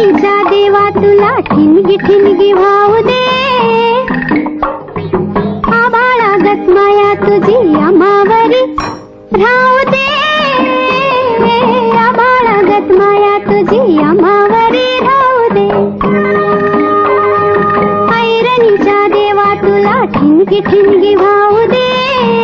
स्वामीचा देवा तुला ठिणगी ठिणगी वाहू दे. आबाळागत माया तुझी अमावरी राहू दे. आबाळागत माया तुझी अमावरी राहू दे. ऐरणीच्या देवा तुला ठिणगी ठिणगी वाहू दे.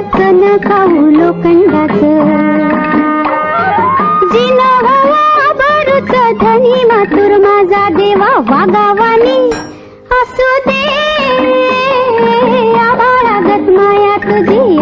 कन खाऊ लोखंडाच. धनी मातुर माझा देवा वागावानी. असू दे आभाळागत माया तुझी